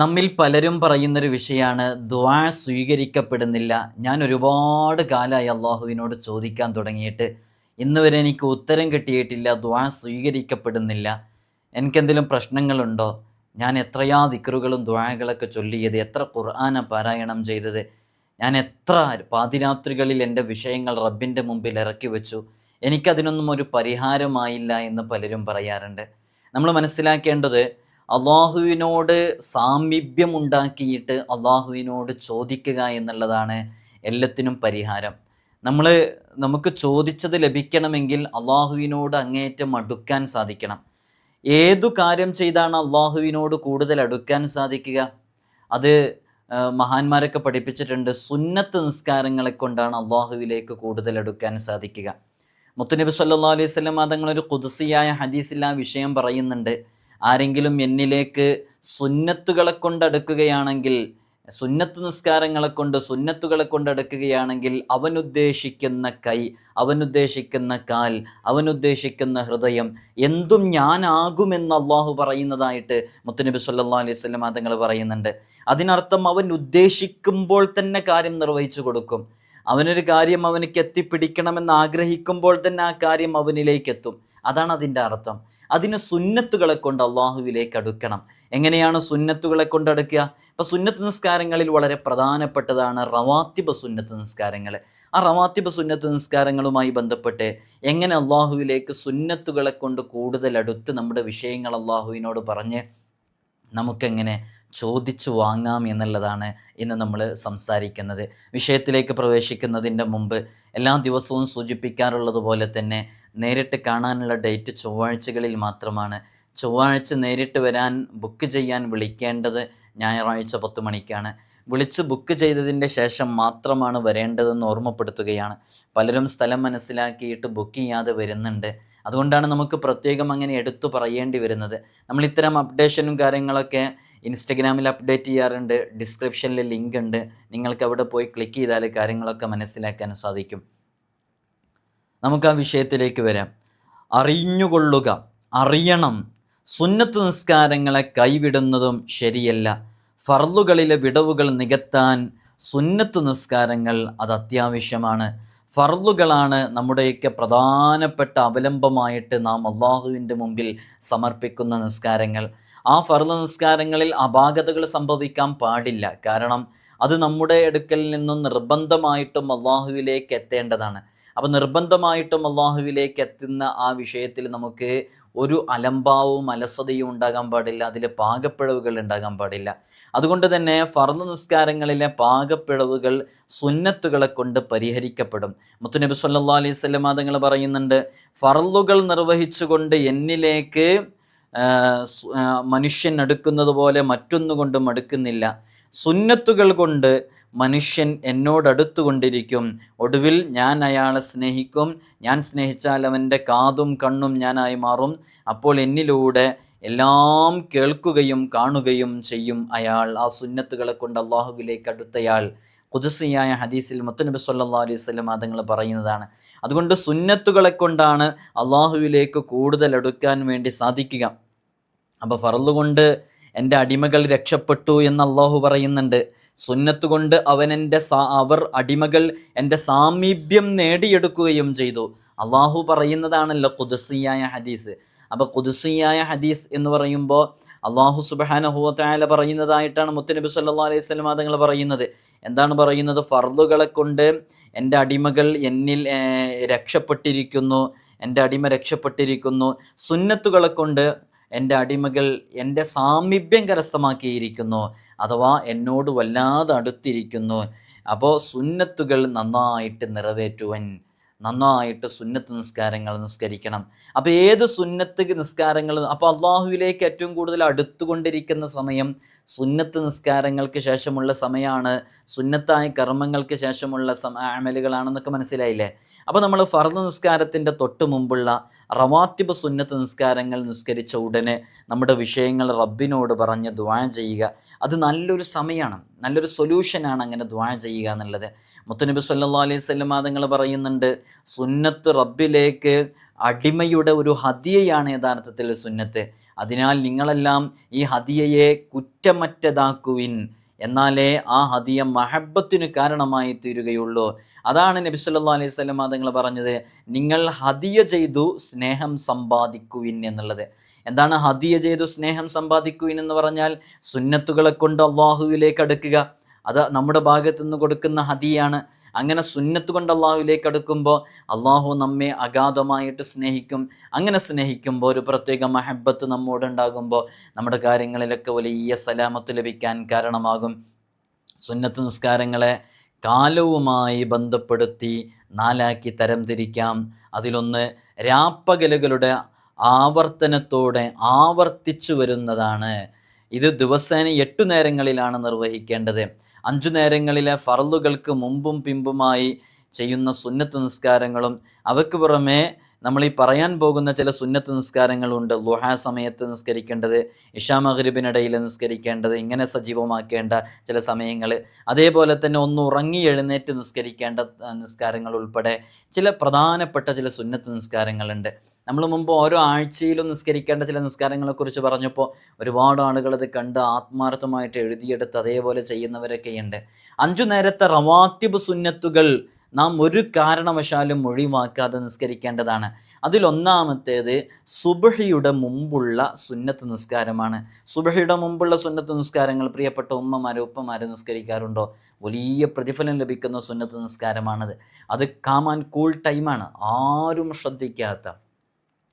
നമ്മിൽ പലരും പറയുന്നൊരു വിഷയമാണ് ദ്വാ സ്വീകരിക്കപ്പെടുന്നില്ല. ഞാൻ ഒരുപാട് കാലമായി അള്ളാഹുവിനോട് ചോദിക്കാൻ തുടങ്ങിയിട്ട് ഇന്ന് വരെ എനിക്ക് ഉത്തരം കിട്ടിയിട്ടില്ല ദ്വാ സ്വീകരിക്കപ്പെടുന്നില്ല. എനിക്കെന്തെങ്കിലും പ്രശ്നങ്ങളുണ്ടോ? ഞാൻ എത്രയാ ദിക്റുകളും ദ്വാകളൊക്കെ ചൊല്ലിയത് എത്ര ഖുർആാന പാരായണം ചെയ്തത് ഞാൻ എത്ര പാതിരാത്രികളിൽ എന്റെ വിഷയങ്ങൾ റബ്ബിന്റെ മുമ്പിൽ ഇറക്കി വെച്ചു എനിക്കതിനൊന്നും ഒരു പരിഹാരമായില്ല എന്ന് പലരും പറയാറുണ്ട്. നമ്മൾ മനസ്സിലാക്കേണ്ടത് അള്ളാഹുവിനോട് സാമീപ്യമുണ്ടാക്കിയിട്ട് അള്ളാഹുവിനോട് ചോദിക്കുക എന്നുള്ളതാണ് എല്ലാത്തിനും പരിഹാരം. നമ്മൾ നമുക്ക് ചോദിച്ചത് ലഭിക്കണമെങ്കിൽ അള്ളാഹുവിനോട് അങ്ങേറ്റം അടുക്കാൻ സാധിക്കണം. ഏതു കാര്യം ചെയ്താണ് അള്ളാഹുവിനോട് കൂടുതൽ അടുക്കാൻ സാധിക്കുക? അത് മഹാന്മാരൊക്കെ പഠിപ്പിച്ചിട്ടുണ്ട്. സുന്നത്ത് നിസ്കാരങ്ങളെ കൊണ്ടാണ് അള്ളാഹുവിലേക്ക് കൂടുതൽ അടുക്കാൻ സാധിക്കുക. മുത്തുനബി സല്ലാ അലൈഹി സ്വലം തങ്ങളൊരു കുതിസിയായ ഹദീസിൽ ആ വിഷയം പറയുന്നുണ്ട്. ആരെങ്കിലും എന്നിലേക്ക് സുന്നത്തുകളെ കൊണ്ടടുക്കുകയാണെങ്കിൽ സുന്നത്ത് നിസ്കാരങ്ങളെ കൊണ്ട് സുന്നത്തുകളെ കൊണ്ടടുക്കുകയാണെങ്കിൽ അവനുദ്ദേശിക്കുന്ന കൈ അവനുദ്ദേശിക്കുന്ന കാൽ അവനുദ്ദേശിക്കുന്ന ഹൃദയം എന്തും ഞാനാകുമെന്ന് അള്ളാഹു പറയുന്നതായിട്ട് മുത്തുനബി സല്ലാ അലൈഹി സ്വലം തങ്ങൾ പറയുന്നുണ്ട്. അതിനർത്ഥം അവൻ ഉദ്ദേശിക്കുമ്പോൾ തന്നെ കാര്യം നിർവഹിച്ചു കൊടുക്കും. അവനൊരു കാര്യം അവനിക്ക് എത്തിപ്പിടിക്കണമെന്ന് ആഗ്രഹിക്കുമ്പോൾ തന്നെ ആ കാര്യം അവനിലേക്ക് എത്തും. അതാണ് അതിന്റെ അർത്ഥം. അതിന് സുന്നത്തുകളെ കൊണ്ട് അള്ളാഹുവിലേക്ക് അടുക്കണം. എങ്ങനെയാണ് സുന്നത്തുകളെ കൊണ്ട് അടുക്കുക? ഇപ്പോൾ സുന്നത്ത് നിസ്കാരങ്ങളിൽ വളരെ പ്രധാനപ്പെട്ടതാണ് റവാത്തിബ സുന്നത്ത് നിസ്കാരങ്ങൾ. ആ റവാത്തിബ സുന്നത്ത് നിസ്കാരങ്ങളുമായി ബന്ധപ്പെട്ട് എങ്ങനെ അള്ളാഹുവിലേക്ക് സുന്നത്തുകളെ കൊണ്ട് കൂടുതൽ അടുത്ത് നമ്മുടെ വിഷയങ്ങൾ അള്ളാഹുവിനോട് പറഞ്ഞ് നമുക്കെങ്ങനെ ചോദിച്ചു വാങ്ങാം എന്നുള്ളതാണ് ഇന്ന് നമ്മൾ സംസാരിക്കുന്നത്. വിഷയത്തിലേക്ക് പ്രവേശിക്കുന്നതിന്റെ മുമ്പ് എല്ലാ ദിവസവും സൂചിപ്പിക്കാറുള്ളത് പോലെ തന്നെ നേരിട്ട് കാണാനുള്ള ഡേറ്റ് ചൊവ്വാഴ്ചകളിൽ മാത്രമാണ്. ചൊവ്വാഴ്ച നേരിട്ട് വരാൻ ബുക്ക് ചെയ്യാൻ വിളിക്കേണ്ടത് ഞായറാഴ്ച പത്ത് മണിക്കാണ്. വിളിച്ച് ബുക്ക് ചെയ്തതിന്റെ ശേഷം മാത്രമാണ് വരേണ്ടതെന്ന് ഓർമ്മപ്പെടുത്തുകയാണ്. പലരും സ്ഥലം മനസ്സിലാക്കിയിട്ട് ബുക്ക് ചെയ്യാതെ വരുന്നുണ്ട്. അതുകൊണ്ടാണ് നമുക്ക് പ്രത്യേകം അങ്ങനെ എടുത്തു പറയേണ്ടി വരുന്നത്. നമ്മൾ ഇത്തരം അപ്ഡേഷനും കാര്യങ്ങളൊക്കെ ഇൻസ്റ്റഗ്രാമിൽ അപ്ഡേറ്റ് ചെയ്യാറുണ്ട് ഡിസ്ക്രിപ്ഷനിൽ ലിങ്ക് ഉണ്ട് നിങ്ങൾക്ക് അവിടെ പോയി ക്ലിക്ക് ചെയ്താൽ കാര്യങ്ങളൊക്കെ മനസ്സിലാക്കാൻ സാധിക്കും. നമുക്ക് ആ വിഷയത്തിലേക്ക് വരാം. അറിഞ്ഞുകൊള്ളുക അറിയണം. സുന്നത്ത് നിസ്കാരങ്ങളെ കൈവിടുന്നതും ശരിയല്ല. ഫർളുകളിലെ വിടവുകൾ നികത്താൻ സുന്നത്ത് നിസ്കാരങ്ങൾ അത് അത്യാവശ്യമാണ്. ഫർളുകളാണ് നമ്മുടെയൊക്കെ പ്രധാനപ്പെട്ട അവലംബമായിട്ട് നാം അള്ളാഹുവിന്റെ മുമ്പിൽ സമർപ്പിക്കുന്ന നിസ്കാരങ്ങൾ. ആ ഫർൾ നിസ്കാരങ്ങളിൽ അപാകതകൾ സംഭവിക്കാൻ പാടില്ല. കാരണം അത് നമ്മുടെ അടുക്കൽ നിന്നും നിർബന്ധമായിട്ടും അള്ളാഹുവിലേക്ക് എത്തേണ്ടതാണ്. അപ്പോൾ നിർബന്ധമായിട്ടും അള്ളാഹുവിലേക്ക് എത്തുന്ന ആ വിഷയത്തിൽ നമുക്ക് ഒരു അലംഭാവവും അലസതയും ഉണ്ടാകാൻ പാടില്ല. അതിൽ പാകപ്പിഴവുകൾ ഉണ്ടാകാൻ പാടില്ല. അതുകൊണ്ട് തന്നെ ഫർദ് നിസ്കാരങ്ങളിലെ പാകപ്പിഴവുകൾ സുന്നത്തുകളെ കൊണ്ട് പരിഹരിക്കപ്പെടും. മുത്തുനബി സല്ലാ അലൈഹി സ്വലം തങ്ങൾ പറയുന്നുണ്ട് ഫർലുകൾ നിർവഹിച്ചുകൊണ്ട് എന്നിലേക്ക് മനുഷ്യൻ അടുക്കുന്നത് പോലെ മറ്റൊന്നുകൊണ്ടും അടുക്കുന്നില്ല. സുന്നത്തുകൾ കൊണ്ട് മനുഷ്യൻ എന്നോടടുത്തുകൊണ്ടിരിക്കും ഒടുവിൽ ഞാൻ അയാളെ സ്നേഹിക്കും. ഞാൻ സ്നേഹിച്ചാൽ അവന്റെ കാതും കണ്ണും ഞാനായി മാറും. അപ്പോൾ എന്നിലൂടെ എല്ലാം കേൾക്കുകയും കാണുകയും ചെയ്യും അയാൾ. ആ സുന്നത്തുകളെ കൊണ്ട് അള്ളാഹുവിലേക്ക് അടുത്തയാൾ. കുതിസിയായ ഹദീസിൽ മുത്തനബി സല്ലാ അലൈഹി സ്വലം അതങ്ങൾ പറയുന്നതാണ്. അതുകൊണ്ട് സുന്നത്തുകളെ കൊണ്ടാണ് അള്ളാഹുവിലേക്ക് കൂടുതൽ അടുക്കാൻ വേണ്ടി സാധിക്കുക. അപ്പോൾ ഫറൽ കൊണ്ട് എന്റെ അടിമകൾ രക്ഷപ്പെട്ടു എന്ന് അള്ളാഹു പറയുന്നുണ്ട്. സുന്നത്ത് കൊണ്ട് അവൻ എന്റെ അവർ അടിമകൾ എന്റെ സാമീപ്യം നേടിയെടുക്കുകയും ചെയ്തു. അള്ളാഹു പറയുന്നതാണല്ലോ കുദസിയായ ഹദീസ്. അപ്പോൾ കുദുസിയായ ഹദീസ് എന്ന് പറയുമ്പോൾ അള്ളാഹു സുബാനഹുവല പറയുന്നതായിട്ടാണ് മുത്തനബി സല്ലാ അലൈഹി സ്വലം തങ്ങൾ പറയുന്നത്. എന്താണ് പറയുന്നത്? ഫർദുകളെ കൊണ്ട് എന്റെ അടിമകൾ എന്നിൽ രക്ഷപ്പെട്ടിരിക്കുന്നു. എന്റെ അടിമ രക്ഷപ്പെട്ടിരിക്കുന്നു. സുന്നത്തുകളെ കൊണ്ട് എന്റെ അടിമകൾ എന്റെ സാമീപ്യം കരസ്ഥമാക്കിയിരിക്കുന്നു അഥവാ എന്നോട് വല്ലാതെ അടുത്തിരിക്കുന്നു. അപ്പോൾ സുന്നത്തുകൾ നന്നായിട്ട് നിറവേറ്റുവൻ നന്നായിട്ട് സുന്നത്ത് നിസ്കാരങ്ങൾ നിസ്കരിക്കണം. അപ്പോൾ ഏത് സുന്നത്ത് നിസ്കാരങ്ങൾ? അപ്പോൾ അള്ളാഹുവിലേക്ക് ഏറ്റവും കൂടുതൽ അടുത്തുകൊണ്ടിരിക്കുന്ന സമയം സുന്നത്ത് നിസ്കാരങ്ങൾക്ക് ശേഷമുള്ള സമയമാണ് സുന്നത്തായ കർമ്മങ്ങൾക്ക് ശേഷമുള്ള സമ അമലുകളാണെന്നൊക്കെ മനസ്സിലായില്ലേ? അപ്പോൾ നമ്മൾ ഫർദ് നിസ്കാരത്തിന്റെ തൊട്ട് മുമ്പുള്ള റവാത്തിബ് സുന്നത്ത് നിസ്കാരങ്ങൾ നിസ്കരിച്ച ഉടനെ നമ്മുടെ വിഷയങ്ങൾ റബ്ബിനോട് പറഞ്ഞ് ദ്വാ ചെയ്യുക. അത് നല്ലൊരു സമയമാണ്. നല്ലൊരു സൊല്യൂഷനാണ് അങ്ങനെ ദ്വാ ചെയ്യുക എന്നുള്ളത്. മുത്തനബി സല്ലാ അലൈഹി സ്വല്ലം തങ്ങൾ പറയുന്നുണ്ട് സുന്നത്ത് റബ്ബിലേക്ക് അടിമയുടെ ഒരു ഹതിയയാണ് യഥാർത്ഥത്തിൽ സുന്നത്ത്. അതിനാൽ നിങ്ങളെല്ലാം ഈ ഹതിയയെ കുറ്റമറ്റതാക്കുവിൻ. എന്നാലേ ആ ഹദിയ മഹബത്തിന് കാരണമായി തീരുകയുള്ളൂ. അതാണ് നബി സല്ലാ അലൈഹി സ്വലം തങ്ങൾ പറഞ്ഞത്. നിങ്ങൾ ഹദിയ ചെയ്തു സ്നേഹം സമ്പാദിക്കുവിൻ എന്നുള്ളത്. എന്താണ് ഹദിയ ചെയ്തു സ്നേഹം സമ്പാദിക്കുവിൻ എന്ന് പറഞ്ഞാൽ സുന്നത്തുകളെ കൊണ്ട് അള്ളാഹുവിലേക്ക് അടുക്കുക. അത് നമ്മുടെ ഭാഗത്തു നിന്ന് കൊടുക്കുന്ന ഹദിയാണ്. അങ്ങനെ സുന്നത്ത് കൊണ്ട് അള്ളാഹുവിലേക്ക് അടുക്കുമ്പോൾ അള്ളാഹു നമ്മെ അഗാധമായിട്ട് സ്നേഹിക്കും. അങ്ങനെ സ്നേഹിക്കുമ്പോൾ ഒരു പ്രത്യേക മഹബത്ത് നമ്മോടുണ്ടാകുമ്പോൾ നമ്മുടെ കാര്യങ്ങളിലൊക്കെ വലിയ സലാമത്ത് ലഭിക്കാൻ കാരണമാകും. സുന്നത്ത് നിസ്കാരങ്ങളെ കാലവുമായി ബന്ധപ്പെടുത്തി നാലാക്കി തരംതിരിക്കാം അതിലൊന്ന് രാപ്പകലുകളുടെ ആവർത്തനത്തോടെ ആവർത്തിച്ചു വരുന്നതാണ്. ഇത് ദിവസേന എട്ടു നേരങ്ങളിലാണ് നിർവഹിക്കേണ്ടത്. അഞ്ചു നേരങ്ങളിലെ ഫറലുകൾക്ക് മുമ്പും പിമ്പുമായി ചെയ്യുന്ന സുന്നത്ത് നിസ്കാരങ്ങളും അവയ്ക്ക് പുറമെ നമ്മൾ ഈ പറയാൻ പോകുന്ന ചില സുന്നത്ത് നിസ്കാരങ്ങളുണ്ട് ലുഹ സമയത്ത് നിസ്കരിക്കേണ്ടത് ഇഷാ മഹരിബിനിടയിൽ നിസ്കരിക്കേണ്ടത് ഇങ്ങനെ സജീവമാക്കേണ്ട ചില സമയങ്ങൾ. അതേപോലെ തന്നെ ഒന്ന് ഉറങ്ങി എഴുന്നേറ്റ് നിസ്കരിക്കേണ്ട നിസ്കാരങ്ങൾ ഉൾപ്പെടെ ചില പ്രധാനപ്പെട്ട ചില സുന്നത്ത് നിസ്കാരങ്ങളുണ്ട്. നമ്മൾ മുമ്പ് ഓരോ ആഴ്ചയിലും നിസ്കരിക്കേണ്ട ചില നിസ്കാരങ്ങളെക്കുറിച്ച് പറഞ്ഞപ്പോൾ ഒരുപാട് ആളുകൾ അത് കണ്ട് ആത്മാർത്ഥമായിട്ട് എഴുതിയെടുത്ത് അതേപോലെ ചെയ്യുന്നവരൊക്കെയുണ്ട്. അഞ്ചു നേരത്തെ റവാത്തിബ് സുന്നത്തുകൾ നാം ഒരു കാരണവശാലും ഒഴിവാക്കാതെ നിസ്കരിക്കേണ്ടതാണ്. അതിലൊന്നാമത്തേത് സുബഹിയുടെ മുമ്പുള്ള സുന്നത്ത് നിസ്കാരമാണ്. സുബഹിയുടെ മുമ്പുള്ള സുന്നത്ത് നിസ്കാരങ്ങൾ പ്രിയപ്പെട്ട ഉമ്മമാരെ ഉപ്പമാരെ നിസ്കരിക്കാറുണ്ടോ? വലിയ പ്രതിഫലം ലഭിക്കുന്ന സുന്നത്ത് നിസ്കാരമാണത്. അത് കാമാൻ കൂൾ ടൈമാണ്. ആരും ശ്രദ്ധിക്കാത്ത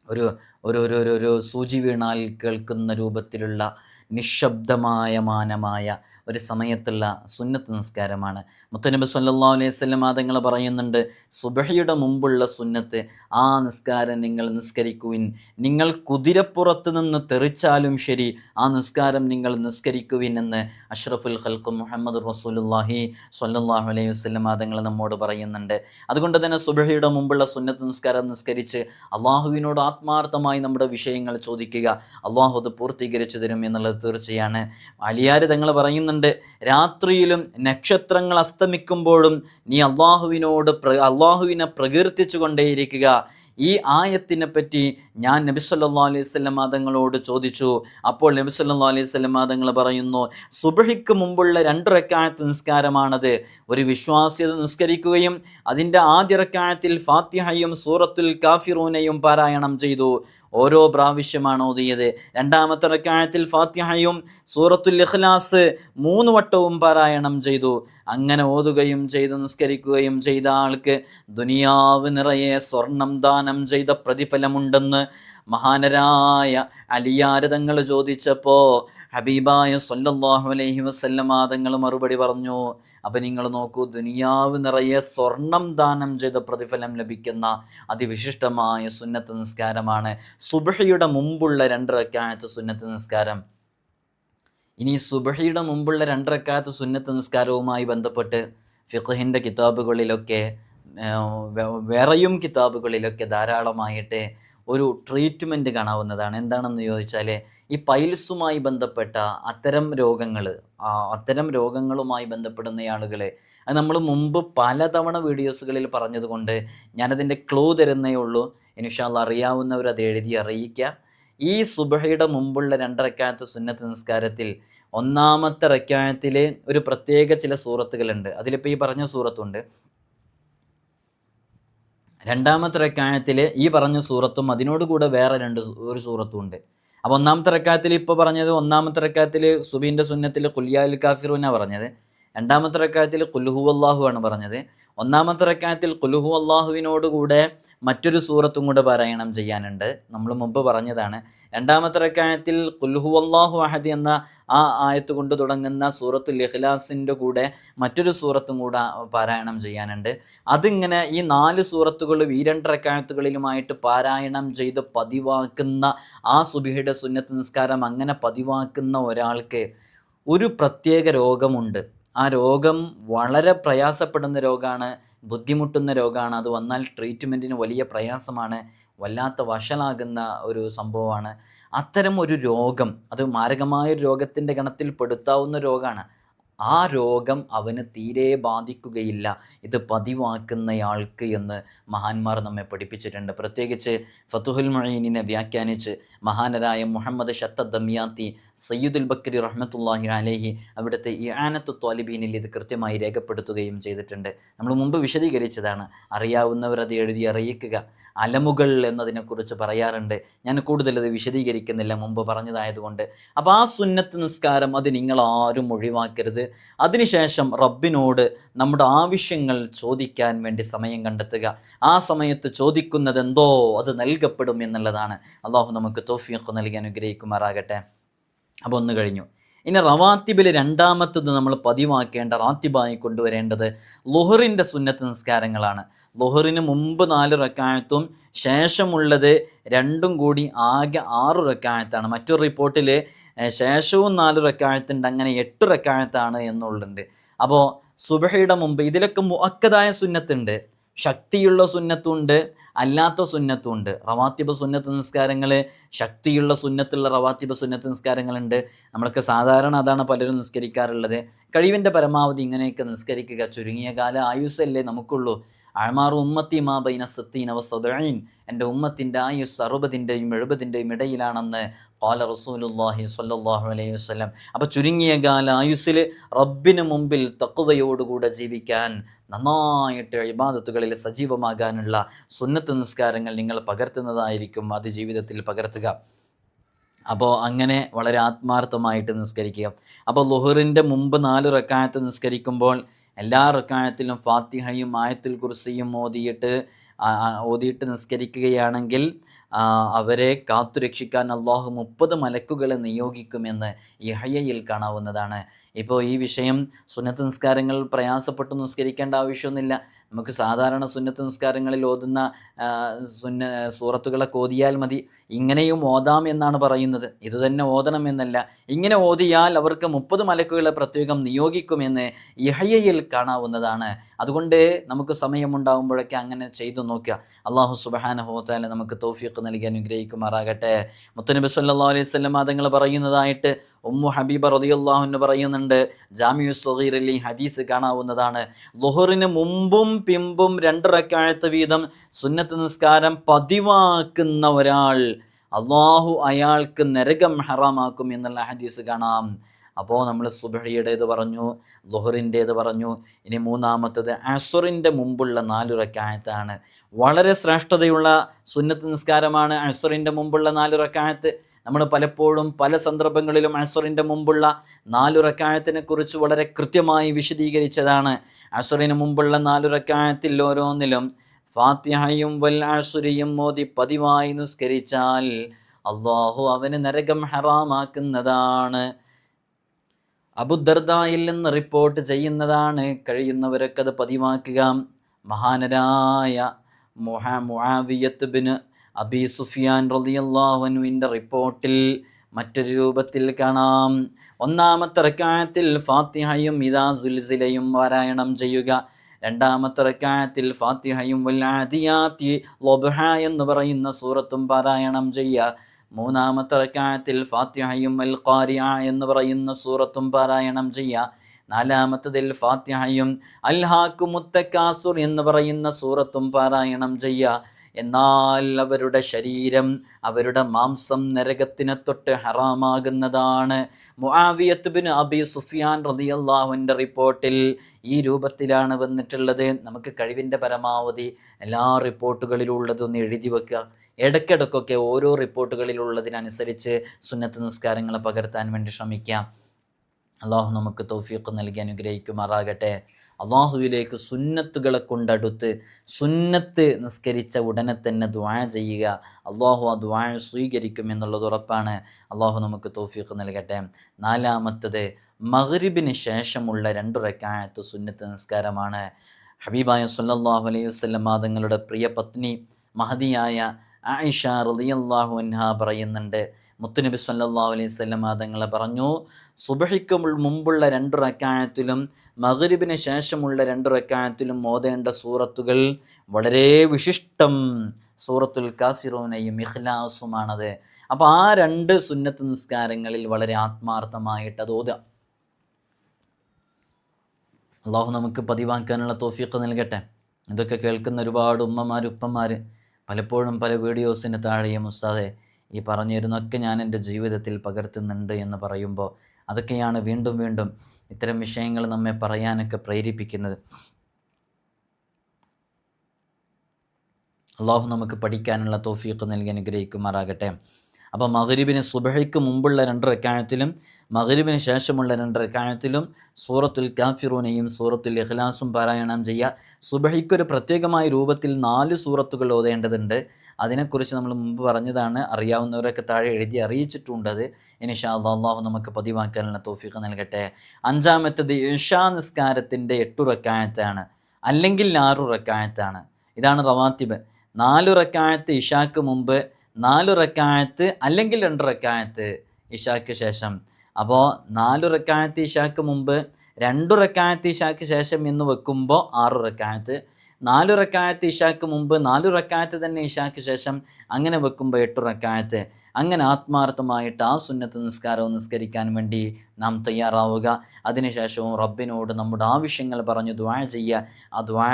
ഒരു ഒരു ഒരു ഒരു സൂചി വീണാൽ കേൾക്കുന്ന രൂപത്തിലുള്ള നിശബ്ദമായ മാനമായ ഒരു സമയത്തുള്ള സുന്നത്ത് നിസ്കാരമാണ്. മുത്തനബി സല്ലാ അലൈഹി സ്വലം തങ്ങൾ പറയുന്നുണ്ട് സുബഹയുടെ മുമ്പുള്ള സുന്നത്ത് ആ നിസ്കാരം നിങ്ങൾ നിസ്കരിക്കുവിൻ. നിങ്ങൾ കുതിരപ്പുറത്ത് നിന്ന് തെറിച്ചാലും ശരി ആ നിസ്കാരം നിങ്ങൾ നിസ്കരിക്കുവിൻ എന്ന് അഷ്റഫുൽ ഖൽഖ് മുഹമ്മദ് റസൂലുല്ലാഹി സല്ലാഹു അലൈഹി വസ്ലം തങ്ങൾ നമ്മോട് പറയുന്നുണ്ട്. അതുകൊണ്ട് തന്നെ സുബഹയുടെ മുമ്പുള്ള സുന്നത്ത് നിസ്കാരം നിസ്കരിച്ച് അള്ളാഹുവിനോട് ആത്മാർത്ഥമായി നമ്മുടെ വിഷയങ്ങൾ ചോദിക്കുക. അള്ളാഹു അത് പൂർത്തീകരിച്ചു തരും എന്നുള്ളത് തീർച്ചയാണ്. അലിയാർ തങ്ങൾ പറയുന്നുണ്ട് രാത്രിയിലും നക്ഷത്രങ്ങൾ അസ്തമിക്കുമ്പോഴും നീ അള്ളാഹുവിനോട് പ്ര അള്ളാഹുവിനെ പ്രകീർത്തിച്ചു കൊണ്ടേയിരിക്കുക ഈ ആയത്തിനെ പറ്റി ഞാൻ നബി സല്ലാ അലൈഹി സ്വലം തങ്ങളോട് ചോദിച്ചു. അപ്പോൾ നബി സല്ലാ അലൈഹി സ്വലം തങ്ങൾ പറയുന്നു സുബഹിക്ക് മുമ്പുള്ള രണ്ട് റക്കായത്ത് നിസ്കാരമാണത്. ഒരു വിശ്വാസ്യത നിസ്കരിക്കുകയും അതിന്റെ ആദ്യ റക്കായത്തിൽ ഫാത്തിഹയും സൂറത്തുൽ കാഫിറൂനയും പാരായണം ചെയ്തു. ഓരോ പ്രാവശ്യമാണ് ഓതിയത്. രണ്ടാമത്തെ റക്കായത്തിൽ ഫാത്തിഹയും സൂറത്തുൽ ഇഖ്ലാസ് മൂന്ന് വട്ടവും പാരായണം ചെയ്തു. അങ്ങനെ ഓതുകയും ചെയ്ത് നിസ്കരിക്കുകയും ചെയ്ത ആൾക്ക് ദുനിയാവ് നിറയെ സ്വർണം ദാനം ചെയ്ത പ്രതിഫലമുണ്ടെന്ന് മഹാനരായ അലിയാരതങ്ങൾ ചോദിച്ചപ്പോൾ ഹബീബായ സൊല്ലാഹു അലൈഹി വസല്ലമ തങ്ങൾ മറുപടി പറഞ്ഞു അപ്പം നിങ്ങൾ നോക്കൂ ദുനിയാവ് നിറയെ സ്വർണം ദാനം ചെയ്ത പ്രതിഫലം ലഭിക്കുന്ന അതിവിശിഷ്ടമായ സുന്നത്ത് നിസ്കാരമാണ്. സുബഹയുടെ മുമ്പുള്ള രണ്ട് സുന്നത്ത് നിസ്കാരം. ഇനി സുബഹയുടെ മുമ്പുള്ള രണ്ട് റക്കായത്ത് സുന്നത്ത് നിസ്കാരവുമായി ബന്ധപ്പെട്ട് ഫിഖഹിന്റെ കിതാബുകളിലൊക്കെ വേറെയും കിതാബുകളിലൊക്കെ ധാരാളമായിട്ട് ഒരു ട്രീറ്റ്മെന്റ് കാണാവുന്നതാണ്. എന്താണെന്ന് ചോദിച്ചാൽ ഈ പൈൽസുമായി ബന്ധപ്പെട്ട അത്തരം രോഗങ്ങൾ അത്തരം രോഗങ്ങളുമായി ബന്ധപ്പെടുന്ന ആളുകളെ അത് നമ്മൾ മുമ്പ് പലതവണ വീഡിയോസുകളിൽ പറഞ്ഞതുകൊണ്ട് ഞാനതിന്റെ ക്ലൂ തരുന്നേ ഉള്ളൂ. ഇനിഷാല്ല അറിയാവുന്നവർ അത് എഴുതി അറിയിക്കുക ഈ സുബഹയുടെ മുമ്പുള്ള രണ്ടരക്കാലത്ത് സുന്നത്ത് നിസ്കാരത്തിൽ ഒന്നാമത്തെ റക്കായത്തിൽ ഒരു പ്രത്യേക ചില സൂറത്തുകളുണ്ട്. അതിലിപ്പോൾ ഈ പറഞ്ഞ സൂറത്തുണ്ട്. രണ്ടാമത്തെ റക്കായത്തിൽ ഈ പറഞ്ഞ സൂറത്തും അതിനോട് കൂടെ വേറെ രണ്ട് ഒരു സൂറത്തും ഉണ്ട് അപ്പോൾ ഒന്നാമത്തെ റക്കായത്തിൽ ഇപ്പോൾ പറഞ്ഞത് ഒന്നാമത്തെ റക്കായത്തിൽ സുബീന്റെ സുന്നത്തിൽ കുല്യാൽ കാഫിറൂന പറഞ്ഞത്. രണ്ടാമത്തെ റക്കായത്തിൽ കുലുഹു അള്ളാഹു ആണ് പറഞ്ഞത്. ഒന്നാമത്തെ റക്കായത്തിൽ കുലുഹു അള്ളാഹുവിനോട് കൂടെ മറ്റൊരു സൂറത്തും കൂടെ പാരായണം ചെയ്യാനുണ്ട്. നമ്മൾ മുമ്പ് പറഞ്ഞതാണ്. രണ്ടാമത്തെ റക്കായത്തിൽ കുലുഹു അള്ളാഹു അഹദി എന്ന ആ ആയത്ത് കൊണ്ട് തുടങ്ങുന്ന സൂറത്തുൽ ഇഖ്ലാസിന്റെ കൂടെ മറ്റൊരു സൂറത്തും കൂടെ പാരായണം ചെയ്യാനുണ്ട്. അതിങ്ങനെ ഈ നാല് സൂറത്തുകൾ ഈ രണ്ട് റക്കായത്തുകളിലുമായിട്ട് പാരായണം ചെയ്ത് പതിവാക്കുന്ന ആ സുബിഹയുടെ സുന്നത്ത് നിസ്കാരം അങ്ങനെ പതിവാക്കുന്ന ഒരാൾക്ക് ഒരു പ്രത്യേക രോഗമുണ്ട്. ആ രോഗം വളരെ പ്രയാസപ്പെടുന്ന രോഗമാണ് ബുദ്ധിമുട്ടുന്ന രോഗമാണ് അത് വന്നാൽ ട്രീറ്റ്മെന്റിന് വലിയ പ്രയാസമാണ് വല്ലാത്ത വഷളാകുന്ന ഒരു സംഭവമാണ്. അത്തരം ഒരു രോഗം അത് മാരകമായ ഒരു രോഗത്തിന്റെ ഗണത്തിൽ പെടുത്താവുന്ന രോഗമാണ് ആ രോഗം അവന് തീരെ ബാധിക്കുകയില്ല. ഇത് പതിവാക്കുന്നയാൾക്ക് എന്ന് മഹാന്മാർ നമ്മെ പഠിപ്പിച്ചിട്ടുണ്ട്. പ്രത്യേകിച്ച് ഫതുഹുൽ മൊഴീനിനെ വ്യാഖ്യാനിച്ച് മഹാനരായ മുഹമ്മദ് ഷത്ത ദമ്യാത്തി സയ്യിദുൽ ബക്കരി റഹ്മത്തുല്ലാഹി അലേഹി അവിടുത്തെ ഇയാനത്തു ത്വാലിബീനിൽ ഇത് കൃത്യമായി രേഖപ്പെടുത്തുകയും ചെയ്തിട്ടുണ്ട്. നമ്മൾ മുമ്പ് വിശദീകരിച്ചതാണ്. അറിയാവുന്നവർ അത് എഴുതി അറിയിക്കുക. അലമുകൾ എന്നതിനെക്കുറിച്ച് പറയാറുണ്ട്. ഞാൻ കൂടുതൽ അത് വിശദീകരിക്കുന്നില്ല. മുമ്പ് പറഞ്ഞതായതുകൊണ്ട്. അപ്പോൾ ആ സുന്നത്ത് നിസ്കാരം അത് നിങ്ങൾ ആരും ഒഴിവാക്കരുത്. അതിനുശേഷം റബ്ബിനോട് നമ്മുടെ ആവശ്യങ്ങൾ ചോദിക്കാൻ വേണ്ടി സമയം കണ്ടെത്തുക. ആ സമയത്ത് ചോദിക്കുന്നത് എന്തോ അത് നൽകപ്പെടും എന്നുള്ളതാണ്. അള്ളാഹു നമുക്ക് തോഫിയൊക്കെ നൽകി അനുഗ്രഹിക്കുമാറാകട്ടെ. അപ്പോൾ ഒന്ന് കഴിഞ്ഞു. ഇനി റവാത്തിബിൽ രണ്ടാമത്തത് നമ്മൾ പതിവാക്കേണ്ട റാത്തിബായി കൊണ്ടുവരേണ്ടത് ലുഹറിന്റെ സുന്നത്ത് നിസ്കാരങ്ങളാണ്. ലുഹറിന് മുമ്പ് നാല് റക്കായത്തും ശേഷമുള്ളത് രണ്ടും കൂടി ആകെ ആറ് റക്കായത്താണ്. മറ്റൊരു റിപ്പോർട്ടിൽ ശേഷവും നാല് റക്കായത്തുണ്ട് അങ്ങനെ എട്ട് റക്കായത്താണ് എന്നുള്ളുണ്ട്. അപ്പോൾ സുബഹയുടെ മുമ്പ് ഇതിലൊക്കെ മുഅക്കതായ സുന്നത്തുണ്ട് ശക്തിയുള്ള സുന്നത്തുണ്ട് അല്ലാത്ത സുന്നത്തുണ്ട്. റവാത്തിബ സുന്നത്ത് നിസ്കാരങ്ങൾ ശക്തിയുള്ള സുന്നത്തുള്ള റവാത്തിബ സുന്നത്ത് നിസ്കാരങ്ങളുണ്ട്. നമ്മളൊക്കെ സാധാരണ അതാണ് പലരും നിസ്കരിക്കാറുള്ളത്. കഴിവിന്റെ പരമാവധി ഇങ്ങനെയൊക്കെ നിസ്കരിക്കുക ചുരുങ്ങിയ കാല ആയുസ്സല്ലേ നമുക്കുള്ളൂ. അഴമാറു ഉമ്മത്തി മാ ബൈന സത്തീൻ അവ സബീൻ എന്റെ ഉമ്മത്തിന്റെ ആയുസ് അറുപതിന്റെയും എഴുപതിന്റെയും ഇടയിലാണെന്ന് പാല റസൂലുല്ലാഹി സ്വല്ലല്ലാഹു അലൈഹി വസ്ലം അപ്പോൾ ചുരുങ്ങിയ കാല ആയുസ്സിൽ റബ്ബിന് മുമ്പിൽ തക്കുവയോടുകൂടെ ജീവിക്കാൻ നന്നായിട്ട് ഇബാദത്തുകളിൽ സജീവമാകാനുള്ള സുന്നത്ത് നിസ്കാരങ്ങൾ നിങ്ങൾ പകർത്തുന്നതായിരിക്കും അത് ജീവിതത്തിൽ പകർത്തുക. അപ്പോൾ അങ്ങനെ വളരെ ആത്മാർത്ഥമായിട്ട് നിസ്കരിക്കുക. അപ്പോൾ ലുഹറിന്റെ മുമ്പ് നാല് റക്കായത്ത് നിസ്കരിക്കുമ്പോൾ എല്ലാ റക്കായത്തിലും ഫാത്തിഹയും ആയത്തിൽ കുർസിയും ഓതിയിട്ട് ഓതിയിട്ട് നിസ്കരിക്കുകയാണെങ്കിൽ അവരെ കാത്തുരക്ഷിക്കാൻ അള്ളാഹു മുപ്പത് മലക്കുകളെ നിയോഗിക്കുമെന്ന് യഹയയിൽ കാണാവുന്നതാണ്. ഇപ്പോൾ ഈ വിഷയം സുന്നത്ത് നിസ്കാരങ്ങൾ പ്രയാസപ്പെട്ട് നിസ്കരിക്കേണ്ട ആവശ്യമൊന്നുമില്ല. നമുക്ക് സാധാരണ സുന്നത്ത് നിസ്കാരങ്ങളിൽ ഓതുന്ന സുന്ന സൂറത്തുകളെ ഓതിയാൽ മതി. ഇങ്ങനെയും ഓതാം എന്നാണ് പറയുന്നത്. ഇതുതന്നെ ഓതണം എന്നല്ല. ഇങ്ങനെ ഓതിയാൽ അവർക്ക് മുപ്പത് മലക്കുകളെ പ്രത്യേകം നിയോഗിക്കുമെന്ന് ഇഹയയിൽ കാണാവുന്നതാണ്. അതുകൊണ്ട് നമുക്ക് സമയമുണ്ടാകുമ്പോഴൊക്കെ അങ്ങനെ ചെയ്തു നോക്കുക. അള്ളാഹു സുബാനഹോത്താല നമുക്ക് തോഫിയൊക്കെ നൽകി അനുഗ്രഹിക്കുമാറാകട്ടെ. മുത്തനബി സല്ലാ അലൈഹി സ്വലം തങ്ങൾ പറയുന്നതായിട്ട് ഉമ്മു ഹബീബ റതിയുള്ളാഹുന്ന് പറയുന്നുണ്ട്. ജാമിയു സൊഹീറലി ഹദീസ് കാണാവുന്നതാണ്. ലുഹറിന് മുമ്പും പിമ്പും രണ്ട് റക്കാഴത്ത് വീതം സുന്നത്ത് നിസ്കാരം പതിവാക്കുന്ന ഒരാൾ അള്ളാഹു അയാൾക്ക് നരകം ഹറാമാക്കും എന്നുള്ള ഹദീസ് കാണാം. അപ്പോൾ നമ്മൾ സുബഹിയുടേത് പറഞ്ഞു ലൊഹറിന്റേത് പറഞ്ഞു. ഇനി മൂന്നാമത്തത് അസുറിന്റെ മുമ്പുള്ള നാല് റക്കായത്താണ്. വളരെ ശ്രേഷ്ഠതയുള്ള സുന്നത്ത് നിസ്കാരമാണ് അസുറിന്റെ മുമ്പുള്ള നാല് റക്കായത്ത്. നമ്മൾ പലപ്പോഴും പല സന്ദർഭങ്ങളിലും അസുറിന്റെ മുമ്പുള്ള നാലുറക്കായത്തിനെ കുറിച്ച് വളരെ കൃത്യമായി വിശദീകരിച്ചതാണ്. അസുറിന് മുമ്പുള്ള നാലുറക്കായത്തിൽ ഓരോന്നിലും ഫാത്തിഹയും വൽ അസുരിയും മോദി പതിവായി നിസ്കരിച്ചാൽ അള്ളാഹു അവന് നരകം ഹറാമാക്കുന്നതാണ്. അബുദർദായിൽ നിന്ന് റിപ്പോർട്ട് ചെയ്യുന്നതാണ്. കഴിയുന്നവരൊക്കെ അത് പതിവാക്കുക. മഹാനരായ മുഹ ബിന് അബി സുഫിയാൻ റളിയല്ലാഹുവിന്റെ റിപ്പോർട്ടിൽ മറ്റൊരു രൂപത്തിൽ കാണാം. ഒന്നാമത്തെ റക്കായത്തിൽ ഫാത്തിഹയും ഇതാ സുൽസിലയും പാരായണം ചെയ്യുക. രണ്ടാമത്തെ റക്കായത്തിൽ ഫാത്തിഹയും വല്ലാതിയാത്തി ലൊബഹ എന്ന് പറയുന്ന സൂറത്തും പാരായണം ചെയ്യുക. മൂന്നാമത്തെ റക്കായത്തിൽ ഫാത്യഹയും അൽ ഖാരിയ എന്ന് പറയുന്ന സൂറത്തും പാരായണം ചെയ്യുക നാലാമത്തതിൽ ഫാത്തിഹയും അൽഹാക്കു മുത്തക്കാസുർ എന്ന് പറയുന്ന സൂറത്തും പാരായണം ചെയ്യുക എന്നാൽ അവരുടെ ശരീരം അവരുടെ മാംസം നരകത്തിനെ തൊട്ട് ഹറാമാകുന്നതാണ്. മുആവിയത്ത് ബിൻ അബി സുഫിയാൻ റളിയല്ലാഹുവിന്റെ റിപ്പോർട്ടിൽ ഈ രൂപത്തിലാണ് വന്നിട്ടുള്ളത്. നമുക്ക് കഴിവിന്റെ പരമാവധി എല്ലാ റിപ്പോർട്ടുകളിലുള്ളതൊന്ന് എഴുതി വെക്കുക. ഇടയ്ക്കിടയ്ക്കൊക്കെ ഓരോ റിപ്പോർട്ടുകളിലുള്ളതിനനുസരിച്ച് സുന്നത്ത് നിസ്കാരങ്ങൾ പകർത്താൻ വേണ്ടി ശ്രമിക്കാം. അള്ളാഹു നമുക്ക് തൗഫീഖ് നൽകി അനുഗ്രഹിക്കുമാറാകട്ടെ. അള്ളാഹുവിലേക്ക് സുന്നത്തുകളെ കൊണ്ടടുത്ത് സുന്നത്ത് നിസ്കരിച്ച ഉടനെ തന്നെ ദ്വാഴ ചെയ്യുക. അള്ളാഹു ആ ദ്വാഴ സ്വീകരിക്കും എന്നുള്ളത് ഉറപ്പാണ്. അള്ളാഹു നമുക്ക് തൗഫീഖ് നൽകട്ടെ. നാലാമത്തത് മഗ്രിബിന് ശേഷമുള്ള രണ്ടു റക്കായത്ത് സുന്നത്ത് നിസ്കാരമാണ്. ഹബീബായ സല്ലല്ലാഹു അലൈഹി വസല്ലം തങ്ങളുടെ പ്രിയ പത്നി മഹദിയായ ആയിഷ റളിയല്ലാഹു അൻഹ പറയുന്നുണ്ട്. മുത്തുനബി സ്വല്ലല്ലാഹു അലൈഹി വസല്ലം തങ്ങളെ പറഞ്ഞു സുബഹിക്ക് മുമ്പുള്ള രണ്ട് റക്കായത്തിലും മഗ്രിബിന് ശേഷമുള്ള രണ്ട് റക്കായത്തിലും ഓതേണ്ട സൂറത്തുകൾ വളരെ വിശിഷ്ടം. സൂറത്തുൽ കാഫിറൂനയും ഇഖ്ലാസുമാണത്. അപ്പോൾ ആ രണ്ട് സുന്നത്ത് നിസ്കാരങ്ങളിൽ വളരെ ആത്മാർത്ഥമായിട്ട് അത് ഓതുക. അള്ളാഹു നമുക്ക് പതിവാക്കാനുള്ള തോഫിയൊക്കെ നൽകട്ടെ. ഇതൊക്കെ കേൾക്കുന്ന ഒരുപാട് ഉമ്മമാർ ഉപ്പന്മാർ പലപ്പോഴും പല വീഡിയോസിന് താഴെയും ഉസ്താദെ ഈ പറഞ്ഞിരുന്നൊക്കെ ഞാൻ എന്റെ ജീവിതത്തിൽ പകർത്തുന്നുണ്ട് എന്ന് പറയുമ്പോൾ അതൊക്കെയാണ് വീണ്ടും വീണ്ടും ഇത്തരം വിഷയങ്ങൾ നമ്മെ പറയാനൊക്കെ പ്രേരിപ്പിക്കുന്നത്. അള്ളാഹു നമുക്ക് പഠിക്കാനുള്ള തോഫീക്ക് നൽകി അനുഗ്രഹിക്കുമാറാകട്ടെ. അപ്പോൾ മഗ്രിബിന് സുബഹയ്ക്ക് മുമ്പുള്ള രണ്ട് റക്കായത്തിലും മഗ്രിബിന് ശേഷമുള്ള രണ്ട് റക്കായത്തിലും സൂറത്തുൽ കാഫിറൂനെയും സൂറത്തുൽ ഇഖ്ലാസും പാരായണം ചെയ്യുക സുബഹയ്ക്കൊരു പ്രത്യേകമായ രൂപത്തിൽ നാല് സൂറത്തുകൾ ഓതേണ്ടതുണ്ട്. അതിനെക്കുറിച്ച് നമ്മൾ മുമ്പ് പറഞ്ഞതാണ്. അറിയാവുന്നവരൊക്കെ താഴെ എഴുതി അറിയിച്ചിട്ടുണ്ടത്. ഇനിഷാ അള്ളാഹു നമുക്ക് പതിവാക്കാനുള്ള തോഫിക്ക് നൽകട്ടെ. അഞ്ചാമത്തത് ഇഷാ നിസ്കാരത്തിന്റെ എട്ടുറക്കായത്താണ് അല്ലെങ്കിൽ ആറുറക്കായത്താണ് ഇതാണ് റവാത്തിബ്. നാലുറക്കായത്ത് ഇഷാക്ക് മുമ്പ് നാലു റക്കായത്ത് അല്ലെങ്കിൽ രണ്ട് റക്കായത്ത് ഇഷാക്ക് ശേഷം. അപ്പോൾ നാല് റക്കായത്ത് ഇഷാക്ക് മുമ്പ് രണ്ടു റക്കായത്ത് ഇഷാക്ക് ശേഷം എന്ന് വെക്കുമ്പോൾ ആറ് റക്കായത്ത്. നാലു റക്കായത്ത് ഇഷാക്ക് മുമ്പ് നാലു റക്കായത്ത് തന്നെ ഇഷാക്ക് ശേഷം അങ്ങനെ വെക്കുമ്പോൾ എട്ടു റക്കായത്ത്. അങ്ങനെ ആത്മാർത്ഥമായിട്ട് ആ സുന്നത്ത് നിസ്കാരവും നിസ്കരിക്കാൻ വേണ്ടി നാം തയ്യാറാവുക. അതിനുശേഷവും റബ്ബിനോട് നമ്മുടെ ആവശ്യങ്ങൾ പറഞ്ഞു ദ്വാ ചെയ്യുക. ആ ദ്വാ